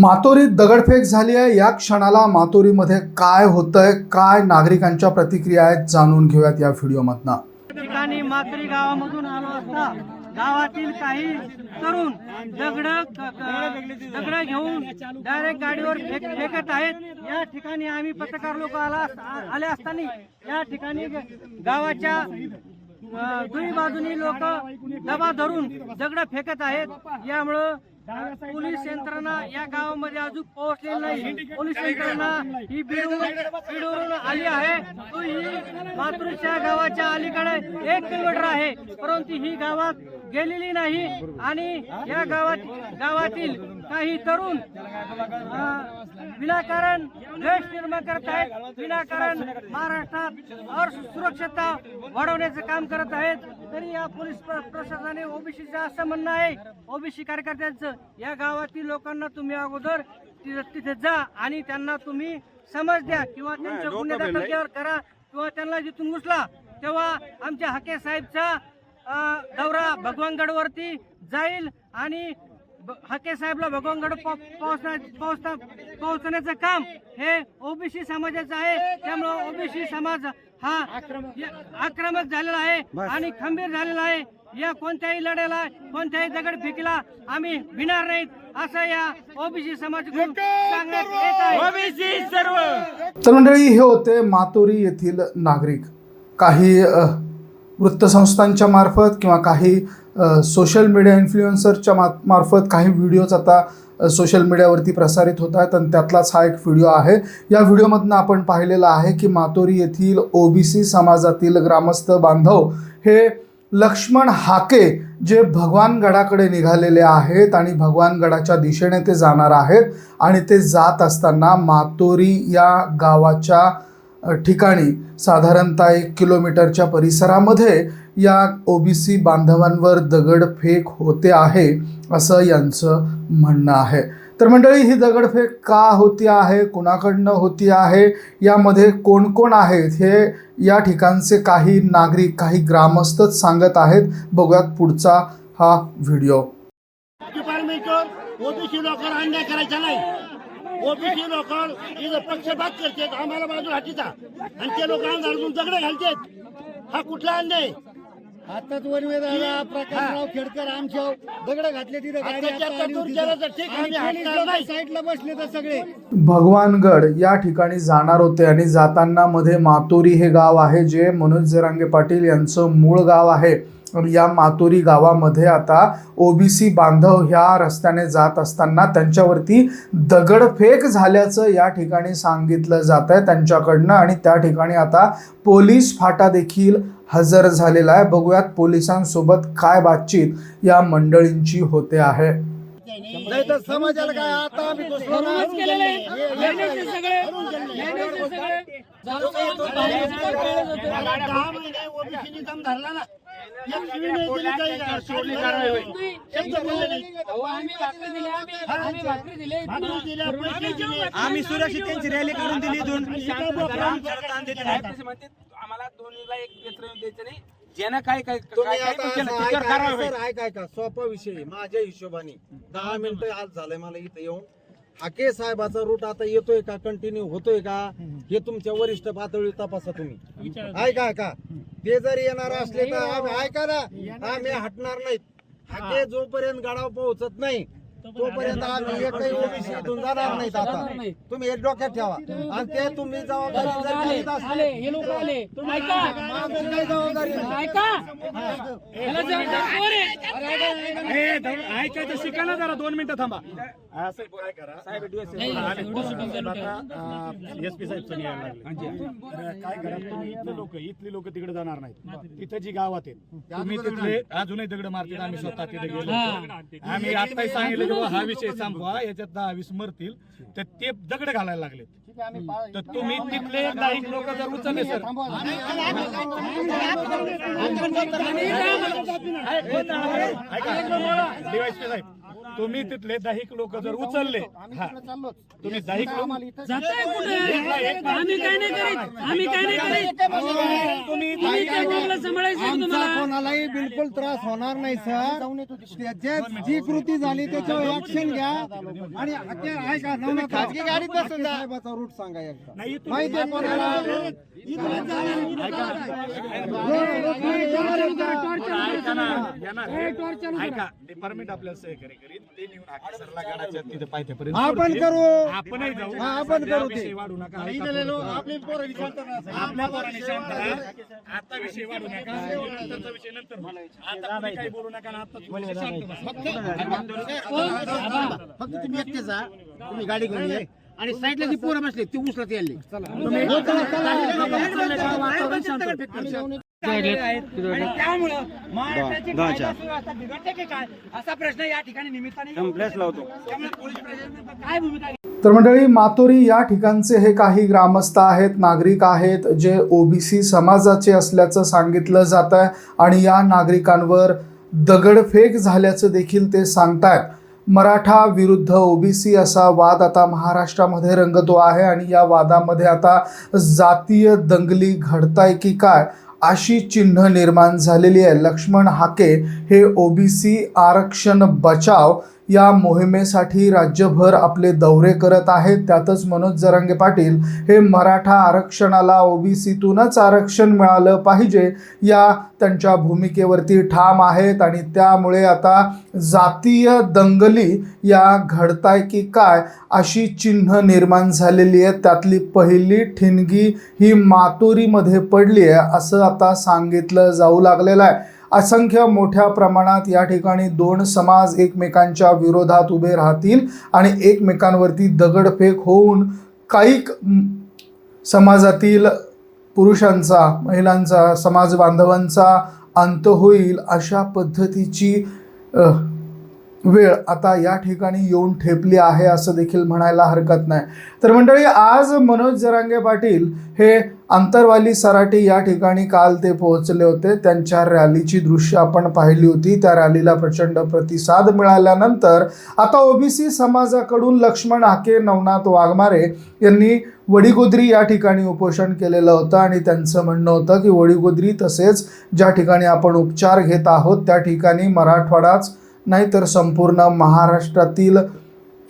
मातोरीत दगडफेक झाली आहे. या क्षणाला मातोरीमध्ये काय होतंय काय नागरिकांच्या प्रतिक्रिया आहेत जाणून घेऊयात या व्हिडिओमधनं ठिकाणी मात्री गावामधून आलो असता गावातील काही तरुण दगड दगड घेऊन डायरेक्ट गाडीवर फेक फेकत आहेत. या ठिकाणी आम्ही पत्रकार लोक आला आले असताना या ठिकाणी गावाच्या अ, दुई बाजूनी लोक दबा धरून दगड फेकत आहेत. यामुळं पोलीस यंत्रणा या गावामध्ये अजून पोहोचलेली नाही. पोलीस यंत्रणा ही बीडवरून बीडवरून आली आहे. तो ही मातृशा गावाच्या अलीकडे एक किलोमीटर आहे. परंतु ही गावात गेलेली नाही. आणि या गावात गावातील काही तरुण विनाकारण द्वेष निर्माण करत आहेत. विनाकारण महाराष्ट्रात सुरक्षता वाढवण्याचं काम करत आहेत. तरी या पोलीस प्र- प्रशासनाने ओबीसीचं असं म्हणणं आहे ओबीसी कार्यकर्त्यांचं या गावातील लोकांना तुम्ही अगोदर तिथे जा आणि त्यांना तुम्ही समज द्या किंवा त्यांच्या गुन्हे दाखल करा किंवा त्यांना जिथून उचला तेव्हा आमच्या हाके साहेबचा दौरा भगवानगडवरती जाईल आणि हाके साहेबला भगवानगड पो- पोहोचण्या पोहोचता पोहोचण्याचं काम हे ओबीसी समाजाचं आहे. त्यामुळं ओबीसी समाज हा आक्रमक झालेला आहे आणि खंबीर झालेला आहे. या कोणत्याही लढ्याला कोणत्याही दगडफेकीला आम्ही भिणार नाहीत. असं या ओबीसी सांगण्यात येत आहे. तर मंडळी हे होते मातोरी येथील नागरिक. काही वृत्तसंस्थांच्या मार्फत किंवा काही सोशल मीडिया इन्फ्लुएन्सरच्या मा मार्फत काही व्हिडिओज आता सोशल मीडियावरती प्रसारित होत आहेत आणि त्यातलाच हा एक व्हिडिओ आहे. या व्हिडिओमधनं आपण पाहिलेलं आहे की मातोरी येथील ओबीसी समाजातील ग्रामस्थ बांधव हे लक्ष्मण हाके जे भगवानगडाकडे निघालेले आहेत आणि भगवानगडाच्या दिशेने ते जाणार आहेत आणि ते जात असताना मातोरी या गावाच्या ठिकाणी साधारणतः एक किलोमीटरच्या परिसरामध्ये या ओबीसी बांधवांवर दगडफेक होते आहे असं यांचं म्हणणं आहे. तर मंडळी ही दगडफेक का होती आहे? कोणाकडनं होती आहे? यामध्ये कोण कोण आहेत? हे या ठिकाणचे काही नागरिक काही ग्रामस्थच सांगत आहेत. बघूयात पुढचा हा व्हिडिओ. ओबीसी लोकांना अन्याय करायचा नाही. ओबीसी लोक इथं पक्षपात करतात. आम्हाला बाजू हाटीचा आणि ते लोक आमदार दगड घालतात. हा कुठला अन्याय? आताच वनवे दादा प्रकाशराव खेडकर आमच्या दगड घातले तिथे गाडी आता आली होती. आणि पोलीस लोकं. साईडला बसले तर सगळे. भगवानगड या ठिकाणी जाणार होते आणि जाताना मध्ये मातोरी हे गाव आहे जे मनोज जरांगे पाटील यांचं मूळ गाव आहे. या मातोरी गावामध्ये आता ओबीसी बांधव ह्या रस्त्याने जात असताना त्यांच्यावरती दगडफेक झाल्याचं या ठिकाणी सांगितलं जात आहे त्यांच्याकडनं. आणि त्या ठिकाणी आता पोलीस फाटा देखील हजर झालेला आहे. बघूयात पोलिसांसोबत काय बातचीत या मंडळींची होते आहे. नाही तर समाजाला काय आता आम्ही दुसरं नाव दहा महिने ओबीसीनी दम धरला ना. आम्ही सुरक्षित त्यांची रॅली करून दिली इथून. आम्हाला दोन्हीला एक पेत्र द्यायचं नाही. ज्यानं काय काय तुम्ही काय- सोपा विषय आहे. माझ्या हिशोबाने दहा मिनिटं आज झालंय मला इथं येऊन. हाके साहेबाचा रूट आता येतोय का? कंटिन्यू होतोय का? हे तुमच्या वरिष्ठ पातळीवर तपासा तुम्ही. ऐका ऐका. ते जर येणार असले तर आम्ही ऐका ना. आम्ही हटणार नाहीत. हाके जोपर्यंत गडाव पोहोचत नाही तोपर्यंत आम्ही एकही ओबीसी इथून जाणार नाहीत आता. तुम्ही एक डोक्यात ठेवा. आणि ते तुम्ही जबाबदारी जर करीत असले हे लोक आले. ऐका. काही जबाबदारी नाही. ऐका. ह्याला जर- ए, धरून ऐकायचं शिका ना जरा दोन मिनिटं थांबा. असं काय करा. साहेब एसपी साहेब सनी यायला लागले. तर काय करा तुम्ही इथले लोक इथली लोक तिकडे जाणार नाहीत. तिथं जी गावात आहेत तुम्ही तिथले अजूनही दगड मारतील आम्ही स्वतः तिथे गेलो. होतो. आम्ही आताही सांगितलं की बुवा हा विषय संपवा याच्यात दहा वीस मरतील तर ते दगड घालायला लागले तर तुम्ही तिथले काही लोक जर उचलले सर साहेब तुम्ही तिथले दहिक लोक जर उचलले हा. तुम्ही दहिक लोक जाताय कुठे आम्ही काय नाही करीत आम्ही काय नाही करीत तुम्ही तुम्ही त्या बोंबला सांभाळायचं आहे तुम्हाला कोणालाही बिलकुल त्रास होणार नाही सर त्याच्यात जी कृती झाली त्याच्यावर ऍक्शन घ्या आणि ते ऐका नवनाथ खाजगी गाडीत बसून साहेबाचा रूट सांगा एकदा नाही तुम्ही- माहिती आहे कोणाला येणार. ऐका डिपार्टमेंट आपल्याला सहकार्य करीत ते नेऊन हाकेसरला गाडाच्या तिथे पायथ्यापर्यंत आपण. करू. आपणही जाऊ. हा, आपण करू ते. विषय वाढू नका. आपल्या पोरांनी शांत राहा. आता विषय वाढू नका. नंतरचा विषय नंतर बोला. आता तुम्ही काही बोलू नका आणि आता तुम्ही विषय शांत बसा. फक्त तुम्ही एकटे जा. तुम्ही गाडी घेऊन ये. आणि साईडला जी पोरं बसले ती उचलत यायले. आणि त्यामुळं महाराष्ट्राची कायदा सुव्यवस्था बिघडते की काय? असा प्रश्न या ठिकाणी निमित्ताने त्यामुळे पोलीस प्रशासनाची काय भूमिका तर मंडळी मातोरी या ठिकाणचे हे काही ग्रामस्थ आहेत नागरिक आहेत जे ओबीसी समाजाचे असल्याचं सांगितलं जात आहे आणि या नागरिकांवर दगडफेक झाल्याचं देखील ते सांगतायत. मराठा विरुद्ध ओबीसी असा वाद आता महाराष्ट्रामध्ये रंगतो आहे आणि या वादामध्ये आता जातीय दंगली घडताय की काय? अशी चिन्ह निर्माण झालेली आहे. लक्ष्मण हाके हे ओबीसी आरक्षण बचाव या मोहिमेसाठी राज्यभर आपले दौरे करत आहेत. त्यातच मनोज जरांगे पाटील हे मराठा आरक्षणाला ओबीसीतूनच आरक्षण मिळालं पाहिजे या त्यांच्या भूमिकेवरती ठाम आहेत आणि त्यामुळे आता जातीय दंगली या घडताय की काय अशी चिन्ह निर्माण झालेली आहे त्यातली पहिली ठिणगी ही मातोरीमध्ये पडली आहे असं आता सांगितलं जाऊ लागलेलं आहे. असंख्य मोठ्या प्रमाणात या ठिकाणी दोन समाज एकमेकांच्या विरोधात उभे राहतील आणि एकमेकांवरती दगडफेक होऊन काही समाजातील पुरुषांचा महिलांचा समाज बांधवांचा अंत होईल अशा पद्धतीची वेळ आता या ठिकाणी येऊन ठेपली आहे असं देखील म्हणायला हरकत नाही. तर मंडळी आज मनोज जरांगे पाटील हे अंतरवाली सराटी या ठिकाणी काल ते पोहोचले होते. त्यांच्या रॅलीची दृश्य आपण पाहिली होती. त्या रॅलीला प्रचंड प्रतिसाद मिळाल्यानंतर आता ओबीसी समाजाकडून लक्ष्मण हाके नवनाथ वाघमारे यांनी वडीगोद्री या ठिकाणी उपोषण केलेलं होतं आणि त्यांचं म्हणणं होतं की वडीगोद्री तसेच ज्या ठिकाणी आपण उपचार घेत आहोत त्या ठिकाणी मराठवाडाच नाही तर संपूर्ण महाराष्ट्रातील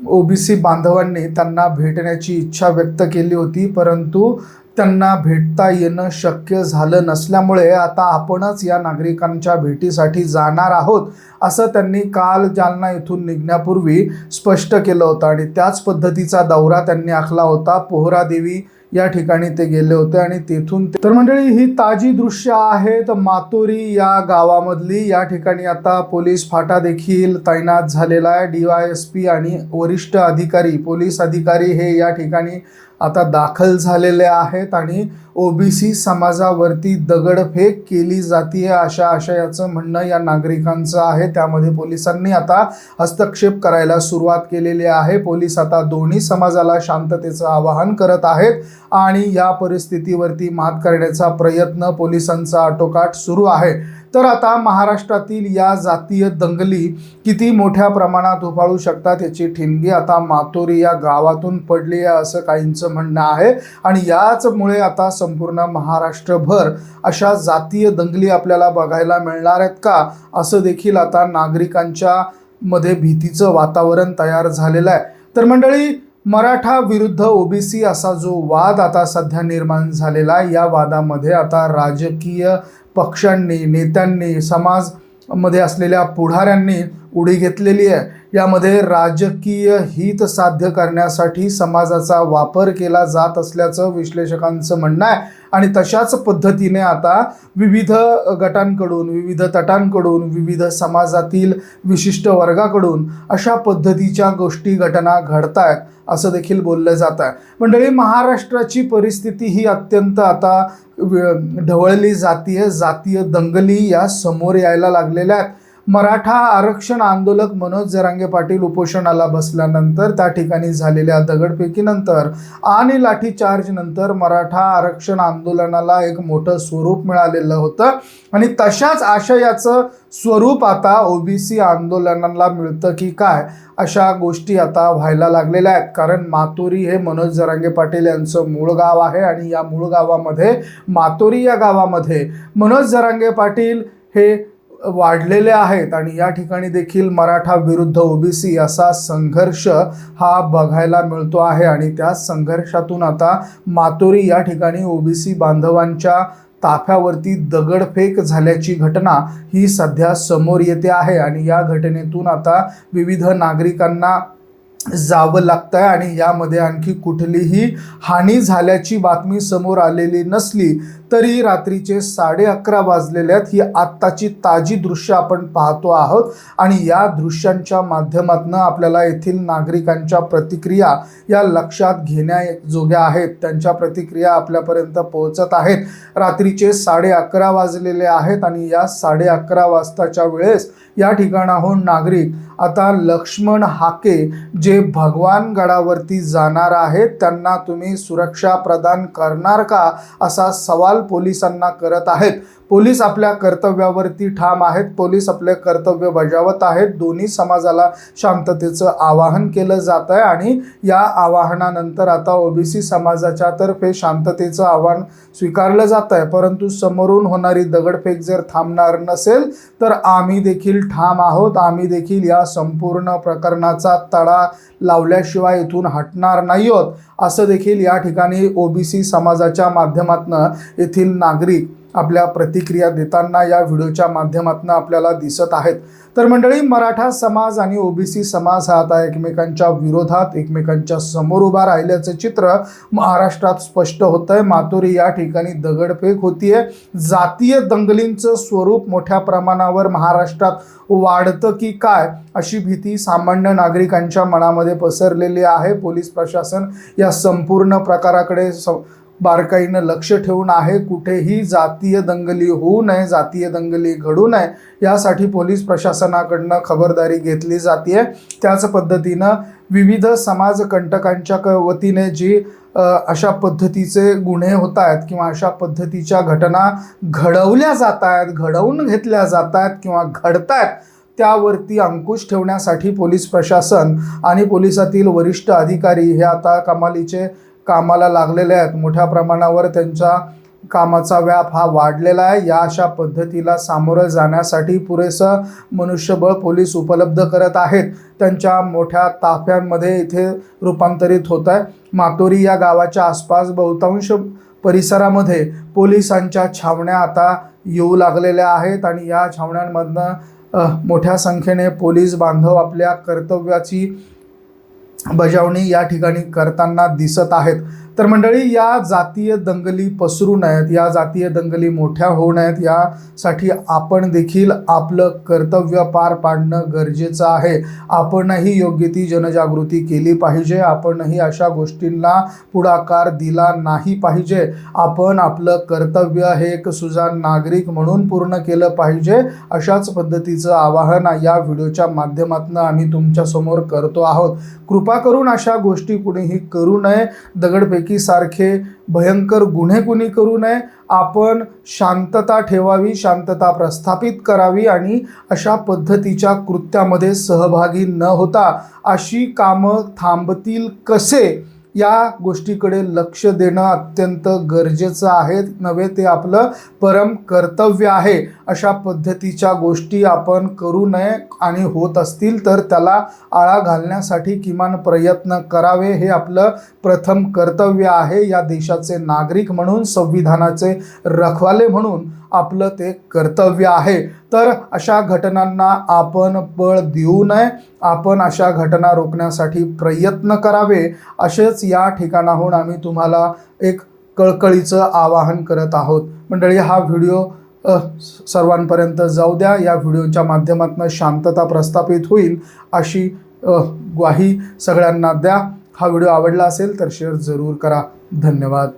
ओबीसी बांधवांनी त्यांना भेटण्याची इच्छा व्यक्त केली होती. परंतु त्यांना भेटता येणं शक्य झालं नसल्यामुळे आता आपणच या नागरिकांच्या भेटीसाठी जाणार आहोत असं त्यांनी काल जालना येथून निघण्यापूर्वी स्पष्ट केलं होतं. आणि त्याच पद्धतीचा दौरा त्यांनी आखला होता. पोहरादेवी या ठिकाणी ते गेले होते आणि तेथून ते- तर मंडळी ही ताजी दृश्य आहेत मातोरी या गावामधली. या ठिकाणी आता पोलीस फाटा देखील तैनात झालेला आहे. डी वाय एस पी आणि वरिष्ठ अधिकारी पोलीस अधिकारी हे या ठिकाणी आता दाखल झालेले आहेत आणि ओबीसी समाजावरती दगडफेक केली जाते अशा आशयाचं म्हणणं या नागरिकांचं आहे. त्यामध्ये पोलिसांनी आता हस्तक्षेप करायला सुरुवात केलेली आहे. पोलीस आता दोन्ही समाजाला शांततेचं आवाहन करत आहेत आणि या परिस्थितीवरती मात करण्याचा प्रयत्न पोलिसांचा आटोकाट सुरू आहे. तर आता महाराष्ट्रातील या जातीय दंगली किती मोठ्या प्रमाणात उफाळू शकतात याची ठिणगी आता मातोरी या गावातून पडली आहे असं काहींचं म्हणणं आहे. आणि याचमुळे आता संपूर्ण महाराष्ट्रभर अशा जातीय दंगली आपल्याला बघायला मिळणार आहेत का? असं देखील आता नागरिकांच्या मध्ये भीतीचं वातावरण तयार झालेलं आहे. तर मंडळी मराठा विरुद्ध ओबीसी असा जो वाद आता सध्या निर्माण झालेला आहे या वादामध्ये आता राजकीय पक्षांनी नेत्यांनी समाजमध्ये असलेल्या पुढाऱ्यांनी उडी घेतलेली आहे. यामध्ये राजकीय हित साध्य करण्यासाठी समाजाचा वापर केला जात असल्याचं विश्लेषकांचं म्हणणं आहे. आणि तशाच पद्धतीने आता विविध गटांकडून विविध तटांकडून विविध समाजातील विशिष्ट वर्गाकडून अशा पद्धतीच्या गोष्टी घटना घडतायत असं देखील बोललं जात आहे. मंडळी महाराष्ट्राची परिस्थिती ही अत्यंत आता ढवळली जातीय जातीय दंगली या समोर यायला लागलेल्या आहेत. मराठा आरक्षण आंदोलक मनोज जरांगे पाटील उपोषणाला बसल्यानंतर त्या ठिकाणी झालेल्या दगडफेकीनंतर आणि लाठीचार्ज नंतर मराठा आरक्षण आंदोलनाला एक मोठं स्वरूप मिळालेलं होतं. आणि तशाच आशयाचं स्वरूप आता ओबीसी आंदोलनाला मिळतं की काय अशा गोष्टी आता व्हायला लागलेल्या आहेत. कारण मातोरी हे मनोज जरांगे पाटील यांचं मूळ गाव आहे आणि या मूळ गावामध्ये मातोरी या गावामध्ये मनोज जरांगे पाटील हे वाढलेले आहेत आणि या ठिकाणी देखील मराठा विरुद्ध ओबीसी असा संघर्ष हा बघायला मिळतो आहे. आणि त्या संघर्षातून आता मातोरी या ठिकाणी ओबीसी बांधवांच्या ताफ्यावरती दगडफेक झाल्याची घटना ही सध्या समोर येते आहे. आणि या घटनेतून आता विविध नागरिकांना जावं लागतं आहे आणि यामध्ये आणखी कुठलीही हानी झाल्याची बातमी समोर आलेली नसली तरी रात्रीचे साडे अकरा वाजलेले आहेत. ही आत्ताची ताजी दृश्य आपण पाहतो आहोत. आणि या दृश्यांच्या माध्यमातून आपल्याला येथील नागरिकांच्या प्रतिक्रिया या लक्षात घेण्याजोग्या आहेत. त्यांच्या प्रतिक्रिया आपल्यापर्यंत पोहोचत आहेत. रात्रीचे साडे अकरा वाजलेले आहेत आणि या साडे अकरा वाजताच्या वेळेस या ठिकाणाहून नागरिक आता लक्ष्मण हाके जे भगवानगडावरती जाणार आहेत त्यांना तुम्ही सुरक्षा प्रदान करणार का? असा सवाल पोलिसांना करत आहेत. पोलीस आपल्या कर्तव्यावरती ठाम आहेत. पोलीस आपले कर्तव्य बजावत आहेत. दोन्ही समाजाला शांततेचं आवाहन केलं जात आहे आणि या आवाहनानंतर आता ओबीसी समाजाच्या तर्फे शांततेचं आव्हान स्वीकारलं जात आहे परंतु समोरून होणारी दगडफेक जर थांबणार नसेल तर आम्ही देखील ठाम आहोत. आम्ही देखील या संपूर्ण प्रकरणाचा तडा लावल्याशिवाय इथून हटणार नाही आहोत. असं देखील या ठिकाणी ओबीसी समाजाच्या माध्यमातून येथील नागरिक आपल्या प्रतिक्रिया देताना या व्हिडिओच्या माध्यमातून आपल्याला दिसत आहेत. तर मंडळी मराठा समाज आणि ओबीसी समाज हा आता एकमेकांच्या विरोधात एकमेकांच्या समोर उभा राहिल्याचं चित्र महाराष्ट्रात स्पष्ट होतं आहे मातोरी या ठिकाणी दगडफेक होतीये. जातीय दंगलींचं स्वरूप मोठ्या प्रमाणावर महाराष्ट्रात वाढतं की काय अशी भीती सामान्य नागरिकांच्या मनामध्ये पसरलेली आहे. पोलीस प्रशासन या संपूर्ण प्रकाराकडे स बारकाईनं लक्ष ठेवून आहे. कुठेही जातीय दंगली होऊ नये जातीय दंगली घडू नये यासाठी पोलीस प्रशासनाकडनं खबरदारी घेतली जाते त्याच पद्धतीनं विविध समाजकंटकांच्या क वतीने जी अशा पद्धतीचे गुन्हे होत आहेत किंवा अशा पद्धतीच्या घटना घडवल्या जात आहेत घडवून घेतल्या जात आहेत किंवा घडत आहेत त्यावरती अंकुश ठेवण्यासाठी पोलीस प्रशासन आणि पोलिसातील वरिष्ठ अधिकारी हे आता कमालीचे कामाला लागलेले आहेत. मोठ्या प्रमाणावर त्यांच्या कामाचा व्याप हा वाढलेला आहे. या अशा पद्धतीला सामोरं जाण्यासाठी पुरेसं मनुष्यबळ पोलीस उपलब्ध करत आहेत. त्यांच्या मोठ्या ताफ्यांमध्ये इथे रूपांतरित होत आहे. मातोरी या गावाच्या आसपास बहुतांश परिसरामध्ये पोलिसांच्या छावण्या आता येऊ लागलेल्या आहेत आणि या छावण्यांमधनं मोठ्या संख्येने पोलीस बांधव आपल्या कर्तव्याची बजावणी या ठिकाणी करताना दिसत आहेत. तर मंडळी या जातीय दंगली पसरू नयेत या जातीय दंगली मोठ्या होऊ नयेत यासाठी आपण देखील आपलं कर्तव्य पार पाडणं गरजेचं आहे. आपणही योग्य ती जनजागृती केली पाहिजे. आपणही अशा गोष्टींना पुढाकार दिला नाही पाहिजे. आपण आपलं कर्तव्य हे एक सुजाण नागरिक म्हणून पूर्ण केलं पाहिजे अशाच पद्धतीचं आवाहन या व्हिडिओच्या माध्यमातून आम्ही तुमच्यासमोर करतो आहोत. कृपा करून अशा गोष्टी कुणीही करू नये. दगडफेकीसारखे भयंकर गुन्हे कुणी करू नये आपण शांतता ठेवावी शांतता प्रस्थापित करावी आणि अशा पद्धतीच्या कृत्यामध्ये सहभागी न होता अशी कामं थांबतील कसे? या गोष्टीकडे लक्ष देणं अत्यंत गरजेचं आहे. नव्हे ते आपलं परम कर्तव्य आहे. अशा पद्धतीच्या गोष्टी आपण करू नये आणि होत असतील तर त्याला आळा घालण्यासाठी किमान प्रयत्न करावे. हे आपलं प्रथम कर्तव्य आहे. या देशाचे नागरिक म्हणून संविधानाचे रखवाले म्हणून आपलं ते कर्तव्य आहे. तर अशा घटनांना आपण बळ देऊ नये. आपण अशा घटना रोखण्यासाठी प्रयत्न करावे. असेच या ठिकाणाहून आम्ही तुम्हाला एक कळकळीचं आवाहन करत आहोत. मंडळी हा व्हिडिओ सर्वांपर्यंत जाऊ द्या. या व्हिडिओच्या माध्यमातून शांतता प्रस्थापित होईल अशी ग्वाही सगळ्यांना द्या. हा व्हिडिओ आवडला असेल तर शेअर जरूर करा. धन्यवाद.